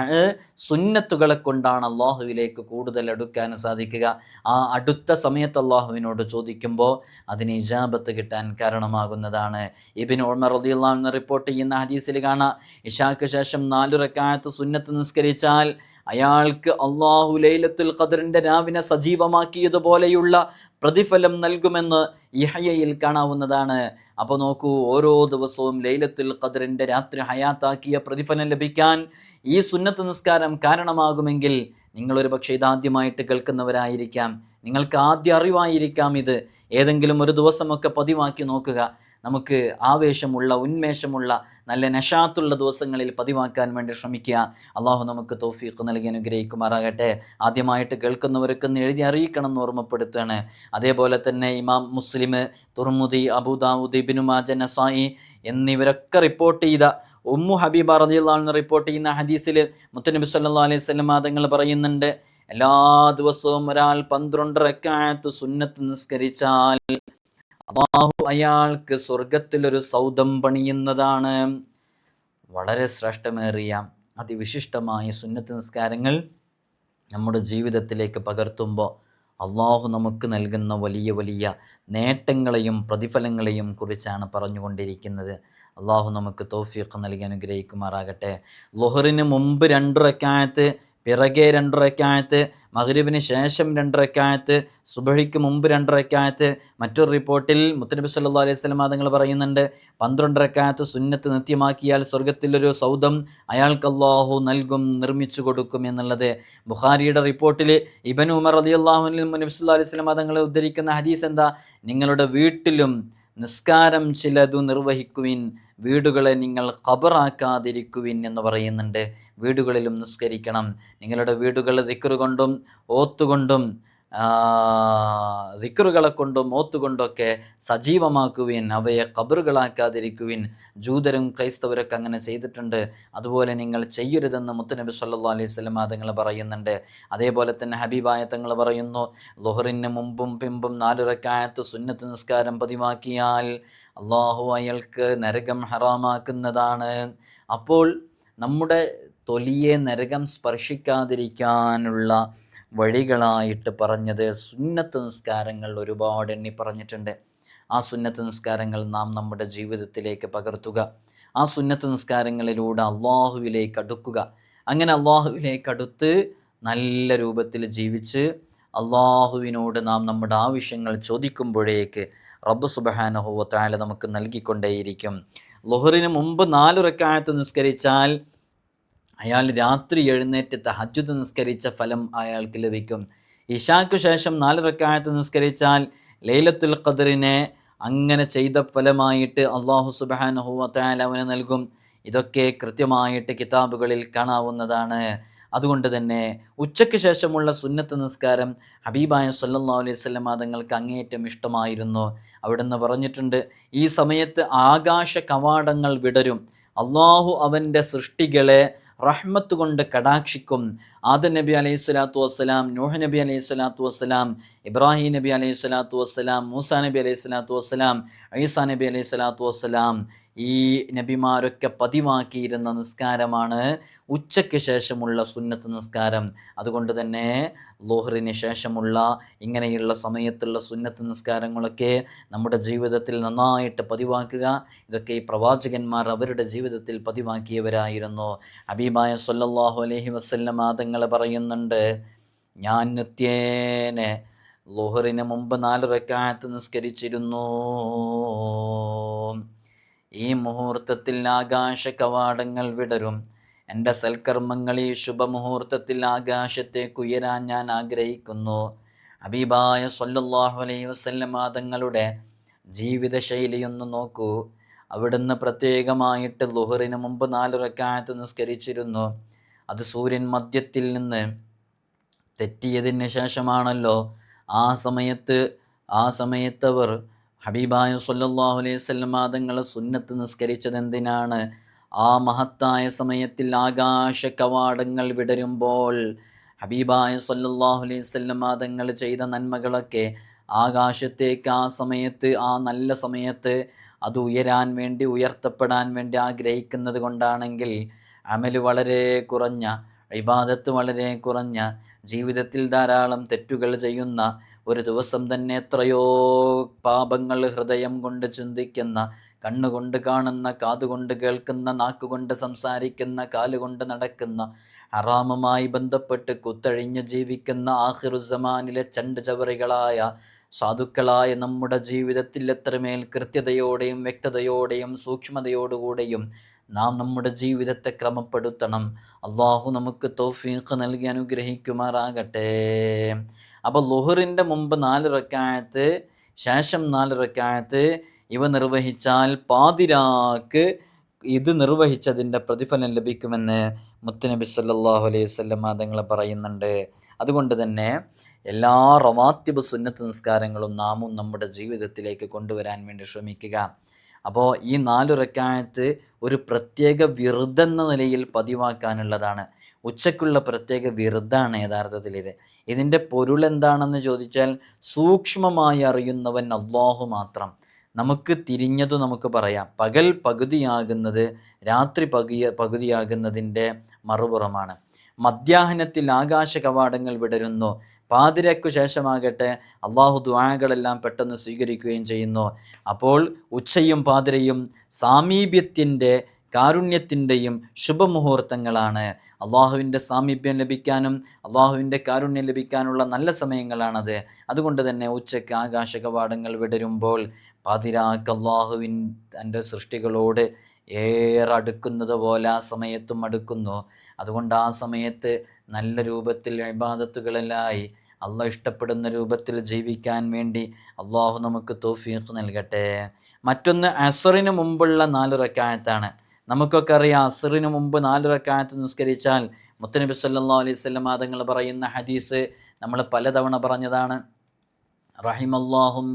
സുന്നത്തുകളെ കൊണ്ടാണ് അള്ളാഹുവിലേക്ക് കൂടുതൽ അടുക്കാൻ സാധിക്കുക. ആ അടുത്ത സമയത്ത് അള്ളാഹുവിനോട് ചോദിക്കുമ്പോൾ അതിന് ഇജാബത്ത് കിട്ടാൻ കാരണമാകുന്നതാണ്. ഇബിൻ ഉമർ റളിയല്ലാഹു റിപ്പോർട്ട് ചെയ്യുന്ന ഹദീസിൽ കാണാം. ഇഷാക്ക് ശേഷം നാലു റക്കായത്ത് സുന്നത്ത് നിസ്കരിച്ചാൽ അയാൾക്ക് അള്ളാഹു ലൈലത്തുൽ ഖദറിന്റെ രാവിനെ സജീവമാക്കിയതുപോലെയുള്ള പ്രതിഫലം നൽകുമെന്ന് ഇഹയയിൽ കാണാവുന്നതാണ്. അപ്പോൾ നോക്കൂ ഓരോ ദിവസവും ലൈലത്തുൽ ഖദറിന്റെ രാത്രി ഹയാത്താക്കിയ പ്രതിഫലം ലഭിക്കാൻ ഈ സുന്നത്ത് നിസ്കാരം കാരണമാകുമെങ്കിൽ നിങ്ങളൊരു പക്ഷേ ഇതാദ്യമായിട്ട് കേൾക്കുന്നവരായിരിക്കാം. നിങ്ങൾക്ക് ആദ്യ അറിവായിരിക്കാം ഇത്. ഏതെങ്കിലും ഒരു ദിവസമൊക്കെ പതിവാക്കി നോക്കുക. നമുക്ക് ആവേശമുള്ള ഉന്മേഷമുള്ള നല്ല നഷാത്തുള്ള ദിവസങ്ങളിൽ പതിവാക്കാൻ വേണ്ടി ശ്രമിക്കുക. അള്ളാഹു നമുക്ക് തോഫീക്ക് നൽകി അനുഗ്രഹിക്കുമാറാകട്ടെ. ആദ്യമായിട്ട് കേൾക്കുന്നവർക്ക് എഴുതി അറിയിക്കണം എന്ന് ഓർമ്മപ്പെടുത്തുകയാണ്. അതേപോലെ തന്നെ ഇമാം Muslim Tirmidhi Abu Dawud Ibn Majah Nasai എന്നിവരൊക്കെ report ചെയ്ത ഉമ്മു ഹബീബ റളിയല്ലാഹു റിപ്പോർട്ട് ചെയ്യുന്ന ഹദീസിൽ മുത്തനബി സല്ലാ അലൈഹി സ്വലം തങ്ങൾ പറയുന്നുണ്ട് എല്ലാ ദിവസവും ഒരാൾ പന്ത്രണ്ട് റക്കായത്ത് സുന്നത്ത് നിസ്കരിച്ചാൽ അള്ളാഹു അയാൾക്ക് സ്വർഗത്തിലൊരു സൗദം പണിയുന്നതാണ്. വളരെ ശ്രേഷ്ഠമേറിയ അതിവിശിഷ്ടമായ സുന്നത്ത് നിസ്കാരങ്ങൾ നമ്മുടെ ജീവിതത്തിലേക്ക് പകർത്തുമ്പോൾ അള്ളാഹു നമുക്ക് നൽകുന്ന വലിയ വലിയ നേട്ടങ്ങളെയും പ്രതിഫലങ്ങളെയും കുറിച്ചാണ് പറഞ്ഞുകൊണ്ടിരിക്കുന്നത്. അള്ളാഹു നമുക്ക് തോഫിയൊക്കെ നൽകി അനുഗ്രഹിക്കുമാറാകട്ടെ. ലൊഹറിന് മുമ്പ് രണ്ടു റക്കായത്ത് പിറകെ രണ്ടരക്കായത്ത് മഹരീബിന് ശേഷം രണ്ടരക്കായത്ത് സുബഹിക്ക് മുമ്പ് രണ്ടരക്കായത്ത് മറ്റൊരു റിപ്പോർട്ടിൽ മുത്തനബി സല്ലല്ലാഹു അലൈഹി വസല്ലം അതുങ്ങൾ പറയുന്നുണ്ട് പന്ത്രണ്ടരക്കായത്ത് സുന്നത്ത് നിത്യമാക്കിയാൽ സ്വർഗത്തിലൊരു സൗദം അയാൾക്ക് അള്ളാഹു നൽകും നിർമ്മിച്ചു കൊടുക്കും എന്നുള്ളത്. ബുഖാരിയുടെ റിപ്പോർട്ടിൽ ഇബൻ ഉമർ റളിയല്ലാഹു നബി സല്ലല്ലാഹു അലൈഹി വസല്ലം തങ്ങൾ ഉദ്ധരിക്കുന്ന ഹദീസ് എന്താ? നിങ്ങളുടെ വീട്ടിലും നിസ്കാരം ചിലതു നിർവഹിക്കുവിൻ വീടുകളെ നിങ്ങൾ ഖബറാക്കാതിരിക്കുവിൻ എന്ന് പറയുന്നുണ്ട്. വീടുകളിലും നിസ്കരിക്കണം. നിങ്ങളുടെ വീടുകൾ ദിക്കറുകൊണ്ടും ഓത്തുകൊണ്ടും ദിക്റുകളെ കൊണ്ടും മോത്തുകൊണ്ടൊക്കെ സജീവമാക്കുവിൻ അവയെ കബറുകളാക്കാതിരിക്കുവിൻ ജൂതരും ക്രൈസ്തവരൊക്കെ അങ്ങനെ ചെയ്തിട്ടുണ്ട്. അതുപോലെ നിങ്ങൾ ചെയ്യരുതെന്ന് മുത്തനബി സല്ലാ അലൈഹി സ്വലം തങ്ങൾ പറയുന്നുണ്ട്. അതേപോലെ തന്നെ ഹബീബായ തങ്ങൾ പറയുന്നു ലൊഹറിന് മുമ്പും പിമ്പും നാലുറക്കായത്ത് സുന്നത്ത് നിസ്കാരം പതിവാക്കിയാൽ അള്ളാഹു അയാൾക്ക് നരകം ഹറാമാക്കുന്നതാണ്. അപ്പോൾ നമ്മുടെ തൊലിയെ നരകം സ്പർശിക്കാതിരിക്കാനുള്ള വഴികളായിട്ട് പറഞ്ഞത് സുന്നത്ത് നിസ്കാരങ്ങൾ ഒരുപാട് എണ്ണി പറഞ്ഞിട്ടുണ്ട്. ആ സുന്നത്ത് നിസ്കാരങ്ങൾ നാം നമ്മുടെ ജീവിതത്തിലേക്ക് പകർത്തുക. ആ സുന്നത്ത് നിസ്കാരങ്ങളിലൂടെ അള്ളാഹുവിലേക്ക് അടുക്കുക. അങ്ങനെ അള്ളാഹുവിലേക്ക് അടുത്ത് നല്ല രൂപത്തിൽ ജീവിച്ച് അള്ളാഹുവിനോട് നാം നമ്മുടെ ആവശ്യങ്ങൾ ചോദിക്കുമ്പോഴേക്ക് റബ്ബ് സുബഹാനഹുവത്തായ നമുക്ക് നൽകിക്കൊണ്ടേയിരിക്കും. ലൊഹറിന് മുമ്പ് നാലുറക്കാലത്ത് നിസ്കരിച്ചാൽ അയാൾ രാത്രി എഴുന്നേറ്റ് തഹജുദ് നിസ്കരിച്ച ഫലം അയാൾക്ക് ലഭിക്കും. ഇഷാക്കു ശേഷം നാല് റക്കായത്ത് നിസ്കരിച്ചാൽ ലൈലത്തുൽ ഖദറിനെ അങ്ങനെ ചെയ്ത ഫലമായിട്ട് അള്ളാഹു സുബാനഹുവത്തായാൽ അവന് നൽകും. ഇതൊക്കെ കൃത്യമായിട്ട് കിതാബുകളിൽ കാണാവുന്നതാണ്. അതുകൊണ്ട് തന്നെ ഉച്ചയ്ക്ക് ശേഷമുള്ള സുന്നത്ത് നിസ്കാരം ഹബീബായ സല്ലാ അലൈഹി സ്വലം തങ്ങൾക്ക് അങ്ങേയറ്റം ഇഷ്ടമായിരുന്നു. അവിടുന്ന് പറഞ്ഞിട്ടുണ്ട് ഈ സമയത്ത് ആകാശ കവാടങ്ങൾ വിടരും. അള്ളാഹു അവന്റെ സൃഷ്ടികളെ റഹ്മത്ത് കൊണ്ട് കടാക്ഷിക്കും. ആദ നബി അലൈഹി സ്വലാത്തു വസ്സലാം നൂഹ് നബി അലൈഹി സ്വലാത്തു വസ്സലാം ഇബ്രാഹിം നബി അലൈഹി സ്വലാത്തു വസ്സലാം മൂസ നബി അലൈഹി സ്വലാത്തു വസ്സലാം ഈസാ നബി അലൈഹി സ്വലാത്തു വസ്സലാം. ഈ നബിമാരൊക്കെ പതിവാക്കിയിരുന്ന നിസ്കാരമാണ് ഉച്ചയ്ക്ക് ശേഷമുള്ള സുന്നത്ത് നിസ്കാരം. അതുകൊണ്ട് തന്നെ ലോഹറിന് ശേഷമുള്ള ഇങ്ങനെയുള്ള സമയത്തുള്ള സുന്നത്ത് നിസ്കാരങ്ങളൊക്കെ നമ്മുടെ ജീവിതത്തിൽ നന്നായിട്ട് പതിവാക്കുക. ഇതൊക്കെ ഈ പ്രവാചകന്മാർ അവരുടെ ജീവിതത്തിൽ പതിവാക്കിയവരായിരുന്നു. ഹബീബായ സല്ലല്ലാഹു അലൈഹി വസല്ലം ആദങ്ങൾ പറയുന്നുണ്ട് ഞാൻ നിത്യേന ലോഹറിന് മുമ്പ് നാല് റക്കായത്ത് നിസ്കരിച്ചിരുന്നു. ഈ മുഹൂർത്തത്തിൽ ആകാശ കവാടങ്ങൾ വിടരും. എന്റെ സൽക്കർമ്മങ്ങൾ ഈ ശുഭമുഹൂർത്തത്തിൽ ആകാശത്തേക്ക് ഉയരാൻ ഞാൻ ആഗ്രഹിക്കുന്നു. അബീബായ സല്ലല്ലാഹു അലൈഹി വസല്ലം ആദങ്ങളുടെ ജീവിതശൈലിയൊന്ന് നോക്കൂ. അവിടുന്ന് പ്രത്യേകമായിട്ട് ലുഹറിന് മുമ്പ് നാല് റക്കായത്ത് നിസ്കരിച്ചിരുന്നു. അത് സൂര്യൻ മധ്യത്തിൽ നിന്ന് തെറ്റിയതിന് ശേഷമാണല്ലോ ആ സമയത്ത് ആ സമയത്തവർ ഹബീബായ സല്ലാഹു അലൈഹി തങ്ങൾ സുന്നത്ത് നിസ്കരിച്ചത് എന്തിനാണ് ആ മഹത്തായ സമയത്തിൽ ആകാശ കവാടങ്ങൾ വിടരുമ്പോൾ ഹബീബായ സല്ലാഹു അലൈഹി സ്വല്ലമാദങ്ങൾ ചെയ്ത നന്മകളൊക്കെ ആകാശത്തേക്ക് ആ സമയത്ത് ആ നല്ല സമയത്ത് അത് ഉയരാൻ വേണ്ടി ഉയർത്തപ്പെടാൻ വേണ്ടി ആഗ്രഹിക്കുന്നത് കൊണ്ടാണെങ്കിൽ അമൽ വളരെ കുറഞ്ഞ ഇബാദത്ത് വളരെ കുറഞ്ഞ ജീവിതത്തിൽ ധാരാളം തെറ്റുകൾ ചെയ്യുന്ന ഒരു ദിവസം തന്നെ എത്രയോ പാപങ്ങൾ ഹൃദയം കൊണ്ട് ചിന്തിക്കുന്ന കണ്ണുകൊണ്ട് കാണുന്ന കാതുകൊണ്ട് കേൾക്കുന്ന നാക്കുകൊണ്ട് സംസാരിക്കുന്ന കാലുകൊണ്ട് നടക്കുന്ന ഹറാമുമായി ബന്ധപ്പെട്ട് കുത്തഴിഞ്ഞ് ജീവിക്കുന്ന ആഹിറുസമാനിലെ ചണ്ട് ചവറികളായ സാധുക്കളായ നമ്മുടെ ജീവിതത്തിൽ എത്രമേൽ കൃത്യതയോടെയും വ്യക്തതയോടെയും സൂക്ഷ്മതയോടുകൂടെയും നാം നമ്മുടെ ജീവിതത്തെ ക്രമപ്പെടുത്തണം. അള്ളാഹു നമുക്ക് തോഫീഖ് നൽകി അനുഗ്രഹിക്കുമാറാകട്ടെ. അപ്പോൾ ലുഹറിന്റെ മുമ്പ് നാല് റക്കായത്ത് ശേഷം നാല് റക്കായത്ത് ഇവ നിർവഹിച്ചാൽ പാതിരാക്ക് ഇത് നിർവഹിച്ചതിന്റെ പ്രതിഫലം ലഭിക്കുമെന്ന് മുത്തുനബി സല്ലാഹു അലൈഹി വസല്ലം തങ്ങൾ പറയുന്നുണ്ട്. അതുകൊണ്ട് തന്നെ എല്ലാ റവാത്തിബ് സുന്നത്ത് നിസ്കാരങ്ങളും നാമും നമ്മുടെ ജീവിതത്തിലേക്ക് കൊണ്ടുവരാൻ വേണ്ടി ശ്രമിക്കുക. അപ്പോൾ ഈ നാലു റക്കായത്ത് ഒരു പ്രത്യേക വിറുതെന്ന നിലയിൽ പതിവാക്കാനുള്ളതാണ്. ഉച്ചക്കുള്ള പ്രത്യേക വിറുതാണ് യഥാർത്ഥത്തിൽ ഇത്. ഇതിന്റെ പൊരുൾ എന്താണെന്ന് ചോദിച്ചാൽ സൂക്ഷ്മമായി അറിയുന്നവൻ അള്ളാഹു മാത്രം. നമുക്ക് തിരിഞ്ഞത് നമുക്ക് പറയാം. പകൽ പകുതിയാകുന്നത് രാത്രി പകുതി പകുതിയാകുന്നതിന്റെ മറുപുറമാണ്. മധ്യാഹ്നത്തിൽ ആകാശ കവാടങ്ങൾ വിടരുന്നു. പാതിരക്കു ശേഷമാകട്ടെ അള്ളാഹു ദ്വാകളെല്ലാം പെട്ടെന്ന് സ്വീകരിക്കുകയും ചെയ്യുന്നു. അപ്പോൾ ഉച്ചയും പാതിരയും സാമീപ്യത്തിന്റെ കാരുണ്യത്തിന്റെയും ശുഭമുഹൂർത്തങ്ങളാണ്. അള്ളാഹുവിന്റെ സാമീപ്യം ലഭിക്കാനും അള്ളാഹുവിന്റെ കാരുണ്യം ലഭിക്കാനുള്ള നല്ല സമയങ്ങളാണത്. അതുകൊണ്ട് തന്നെ ഉച്ചയ്ക്ക് ആകാശ കവാടങ്ങൾ വിടരുമ്പോൾ പതിരാക്ക് അള്ളാഹുവിൻ തന്റെ സൃഷ്ടികളോട് ഏറെ അടുക്കുന്നത് പോലെ ആ സമയത്തും അടുക്കുന്നു. അതുകൊണ്ട് ആ സമയത്ത് നല്ല രൂപത്തിൽ ഇബാദത്തുകളെല്ലായി അള്ളാഹ് ഇഷ്ടപ്പെടുന്ന രൂപത്തിൽ ജീവിക്കാൻ വേണ്ടി അള്ളാഹു നമുക്ക് തോഫീഖ് നൽകട്ടെ. മറ്റൊന്ന് അസറിന് മുമ്പുള്ള നാല് റക്കായത്താണ്. നമുക്കൊക്കെ അറിയാം അസറിന് മുമ്പ് നാല് റക്കായത്ത് നിസ്കരിച്ചാൽ മുത്തനബി സല്ലാ അലൈഹി സ്വലം തങ്ങൾ പറയുന്ന ഹദീസ് നമ്മൾ പലതവണ പറഞ്ഞതാണ്. റഹിമല്ലാഹും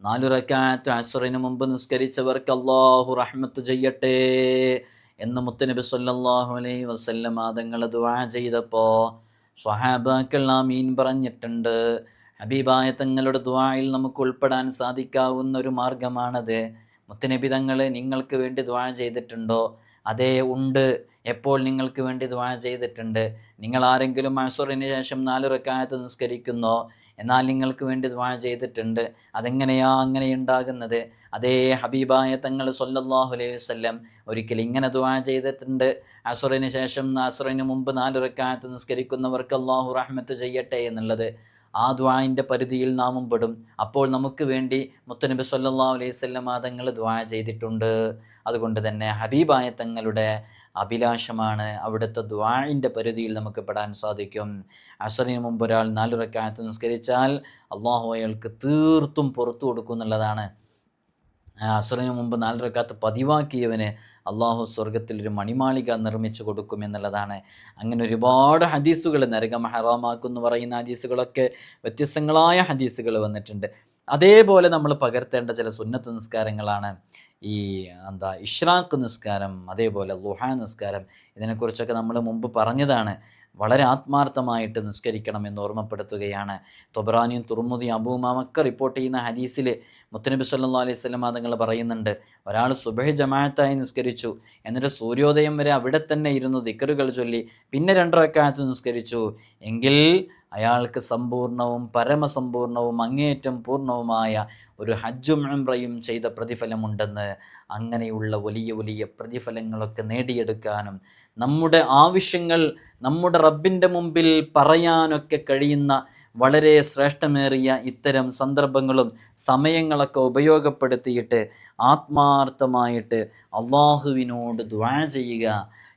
നാലു റക്കാത്ത് അസറിന് മുമ്പ് നിസ്കരിച്ചവർക്ക് അള്ളാഹു റഹ്മത്ത് ചെയ്യട്ടെ എന്ന് മുത്തനബി സല്ലാഹു അലൈഹി വസല്ലം ആദങ്ങൾ ദുആ ചെയ്തപ്പോൾ സ്വഹാബാക്കൾ ആമീൻ പറഞ്ഞിട്ടുണ്ട്. ഹബീബായ തങ്ങളുടെ ദ്വായിൽ നമുക്ക് ഉൾപ്പെടാൻ സാധിക്കാവുന്ന ഒരു മാർഗമാണത്. മുത്തനബി തങ്ങൾ നിങ്ങൾക്ക് വേണ്ടി ദ്വാ ചെയ്തിട്ടുണ്ടോ? അതേ ഉണ്ട്. എപ്പോൾ നിങ്ങൾക്ക് വേണ്ടി ദ്വാ ചെയ്തിട്ടുണ്ട്? നിങ്ങൾ ആരെങ്കിലും മഴസുറിന് ശേഷം നാല് റക്കായത്ത് നിസ്കരിക്കുന്നോ? എന്നാൽ നിങ്ങൾക്ക് വേണ്ടി ദ്വാ ചെയ്തിട്ടുണ്ട്. അതെങ്ങനെയാ അങ്ങനെ ഉണ്ടാകുന്നത്? അതേ ഹബീബായ തങ്ങൾ സൊല്ലാഹു അലൈഹി വസല്ലം ഒരിക്കൽ ഇങ്ങനെ ദ്വാ ചെയ്തിട്ടുണ്ട്. അസുറിന് ശേഷം അസുറിന് മുമ്പ് നാല് റക്കായത്ത് നിസ്കരിക്കുന്നവർക്ക് അള്ളാഹു റഹ്മത്ത് ചെയ്യട്ടെ എന്നുള്ളത് ആ ദ്വായിന്റെ പരിധിയിൽ നാമും പെടും അപ്പോൾ നമുക്ക് വേണ്ടി മുത്തനബി സല്ലാ അലൈഹി സ്വല്ലം തങ്ങൾ ദ്വാ ചെയ്തിട്ടുണ്ട്. അതുകൊണ്ട് തന്നെ ഹബീബായ തങ്ങളുടെ അഭിലാഷമാണ് അവിടുത്തെ ദ്വായിന്റെ പരിധിയിൽ നമുക്ക് പെടാൻ സാധിക്കും. അസറിന് മുമ്പ് ഒരാൾ നാലുറക്കാലത്ത് നിസ്കരിച്ചാൽ അള്ളാഹു അയാൾക്ക് തീർത്തും പുറത്തു കൊടുക്കും എന്നുള്ളതാണ് അസുറിന് മുമ്പ് നാലരക്കാത്ത് പതിവാക്കിയവന് അള്ളാഹു സ്വർഗത്തിൽ ഒരു മണിമാളിക നിർമ്മിച്ചു കൊടുക്കും എന്നുള്ളതാണ്. അങ്ങനെ ഒരുപാട് ഹദീസുകൾ നരകം ഹറാമാക്കും എന്ന് പറയുന്ന ഹദീസുകളൊക്കെ വ്യത്യസ്തങ്ങളായ ഹദീസുകൾ വന്നിട്ടുണ്ട്. അതേപോലെ നമ്മൾ പകർത്തേണ്ട ചില സുന്നത്ത് നിസ്കാരങ്ങളാണ്. ഈ എന്താ ഇഷ്റാഖ് നിസ്കാരം അതേപോലെ ലുഹ നിസ്കാരം ഇതിനെക്കുറിച്ചൊക്കെ നമ്മൾ മുമ്പ് പറഞ്ഞതാണ്. വളരെ ആത്മാർത്ഥമായിട്ട് നിസ്കരിക്കണം എന്ന് ഓർമ്മപ്പെടുത്തുകയാണ് തൊബറാനിയും തുറമുദി അബൂമാമക്ക റിപ്പോർട്ട് ചെയ്യുന്ന ഹദീസിൽ മുത്തനബി സല്ലാ അലൈഹി സ്വലം തങ്ങൾ പറയുന്നുണ്ട് ഒരാൾ സുബഹ് ജമാഅത്തായി നിസ്കരിച്ചു എന്നിട്ട് സൂര്യോദയം വരെ അവിടെ തന്നെ ഇരുന്ന് ദിക്കറുകൾ ചൊല്ലി പിന്നെ രണ്ടരക്കാലത്ത് നിസ്കരിച്ചു എങ്കിൽ അയാൾക്ക് സമ്പൂർണവും പരമസമ്പൂർണവും അങ്ങേയറ്റം പൂർണവുമായ ഒരു ഹജ്ജും ഉംറയും ചെയ്ത പ്രതിഫലമുണ്ടെന്ന് അങ്ങനെയുള്ള വലിയ വലിയ പ്രതിഫലങ്ങളൊക്കെ നേടിയെടുക്കാനും നമ്മുടെ ആവശ്യങ്ങൾ നമ്മുടെ റബ്ബിന്റെ മുമ്പിൽ പറയാനൊക്കെ കഴിയുന്ന വളരെ ശ്രേഷ്ഠമേറിയ ഇത്തരം സന്ദർഭങ്ങളും സമയങ്ങളൊക്കെ ഉപയോഗപ്പെടുത്തിയിട്ട് ആത്മാർത്ഥമായിട്ട് അള്ളാഹുവിനോട് ദ്വാ ചെയ്യുക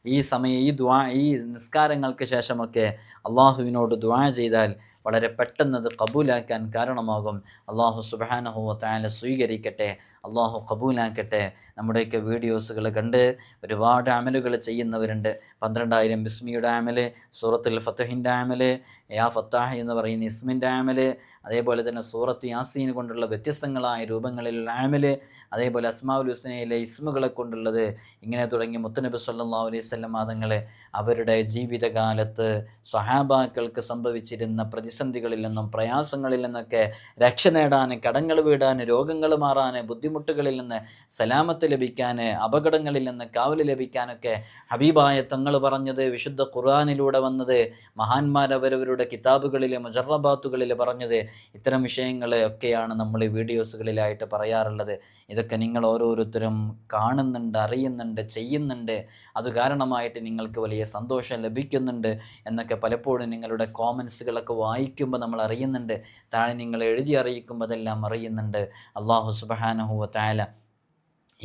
ഈ സമയം ഈ ദ്വാ ഈ നിസ്കാരങ്ങൾക്ക് ശേഷമൊക്കെ അള്ളാഹുവിനോട് ദ്വാ ചെയ്താൽ വളരെ പെട്ടെന്ന് അത് കബൂലാക്കാൻ കാരണമാകും. അള്ളാഹു സുബാനഹു താല സ്വീകരിക്കട്ടെ. അള്ളാഹു കബൂലാക്കട്ടെ. നമ്മുടെയൊക്കെ വീഡിയോസുകൾ കണ്ട് ഒരുപാട് അമലുകൾ ചെയ്യുന്നവരുണ്ട്. പന്ത്രണ്ടായിരം ബിസ്മിയുടെ അമൽ സൂറത്തുൽ ഫത്തഹിന്റെ അമൽ യാ ഫത്താഹ് എന്ന് പറയുന്ന ഇസ്മിന്റെ അമൽ അതേപോലെ തന്നെ സൂറത്ത് യാസീൻ കൊണ്ടുള്ള വ്യത്യസ്തങ്ങളായ രൂപങ്ങളിൽ ആമിൽ അതേപോലെ അസ്മാഉൽ ഹുസ്നയിലെ ഇസ്മുകളെ കൊണ്ടുള്ളത് ഇങ്ങനെ തുടങ്ങി. മുത്തനബി സല്ലാ അലൈഹി സ്വല്ലം മാതങ്ങളെ അവരുടെ ജീവിതകാലത്ത് സഹാബാക്കൾക്ക് സംഭവിച്ചിരുന്ന പ്രതിസന്ധികളിൽ നിന്നും പ്രയാസങ്ങളിൽ നിന്നൊക്കെ രക്ഷ നേടാൻ കടങ്ങൾ വീടാൻ രോഗങ്ങൾ മാറാൻ ബുദ്ധിമുട്ടുകളിൽ നിന്ന് സലാമത്ത് ലഭിക്കാൻ അപകടങ്ങളിൽ നിന്ന് കാവൽ ലഭിക്കാനൊക്കെ ഹബീബായ തങ്ങൾ പറഞ്ഞത് വിശുദ്ധ ഖുർആാനിലൂടെ വന്നത് മഹാന്മാരവരവരുടെ കിതാബുകളിലെ മുജറബാത്തുകളിൽ പറഞ്ഞത് ഇത്തരം വിഷയങ്ങൾ ഒക്കെയാണ് നമ്മൾ ഈ വീഡിയോസുകളിലായിട്ട് പറയാറുള്ളത്. ഇതൊക്കെ നിങ്ങൾ ഓരോരുത്തരും കാണുന്നുണ്ട് അറിയുന്നുണ്ട് ചെയ്യുന്നുണ്ട്. അത് കാരണമായിട്ട് നിങ്ങൾക്ക് വലിയ സന്തോഷം ലഭിക്കുന്നുണ്ട് എന്നൊക്കെ പലപ്പോഴും നിങ്ങളുടെ കോമൻസുകളൊക്കെ വായിക്കുമ്പോൾ നമ്മൾ അറിയുന്നുണ്ട്. താഴെ നിങ്ങൾ എഴുതി അറിയിക്കുമ്പോൾ അതെല്ലാം അറിയുന്നുണ്ട്. അള്ളാഹു സുബഹാനഹുവ താല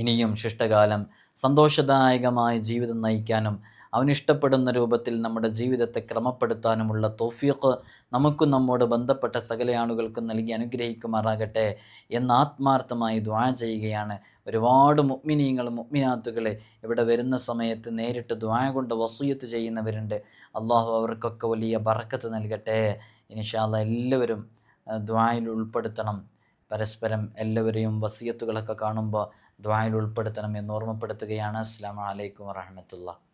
ഇനിയും ശിഷ്ടകാലം സന്തോഷദായകമായ ജീവിതം നയിക്കാനും അവനിഷ്ടപ്പെടുന്ന രൂപത്തിൽ നമ്മുടെ ജീവിതത്തെ ക്രമപ്പെടുത്താനുമുള്ള തോഫിയക്ക് നമുക്കും നമ്മോട് ബന്ധപ്പെട്ട സകല ആളുകൾക്കും നൽകി അനുഗ്രഹിക്കുമാറാകട്ടെ എന്ന് ആത്മാർത്ഥമായി ദ്വാ ചെയ്യുകയാണ്. ഒരുപാട് മുഗ്മിനീങ്ങൾ മുഗ്മിനാത്തുകൾ ഇവിടെ വരുന്ന സമയത്ത് നേരിട്ട് ദ്വാ കൊണ്ട് വസൂയത്ത് ചെയ്യുന്നവരുണ്ട്. അള്ളാഹു അവർക്കൊക്കെ വലിയ ബറക്കത്ത് നൽകട്ടെ. ഇനിഷാല്ല എല്ലാവരും ദ്വായിൽ ഉൾപ്പെടുത്തണം. പരസ്പരം എല്ലാവരെയും വസീയത്തുകളൊക്കെ കാണുമ്പോൾ ദ്വായിൽ ഉൾപ്പെടുത്തണം എന്ന് ഓർമ്മപ്പെടുത്തുകയാണ്. അസ്സാം വലൈക്കും വാഹമത്തുള്ള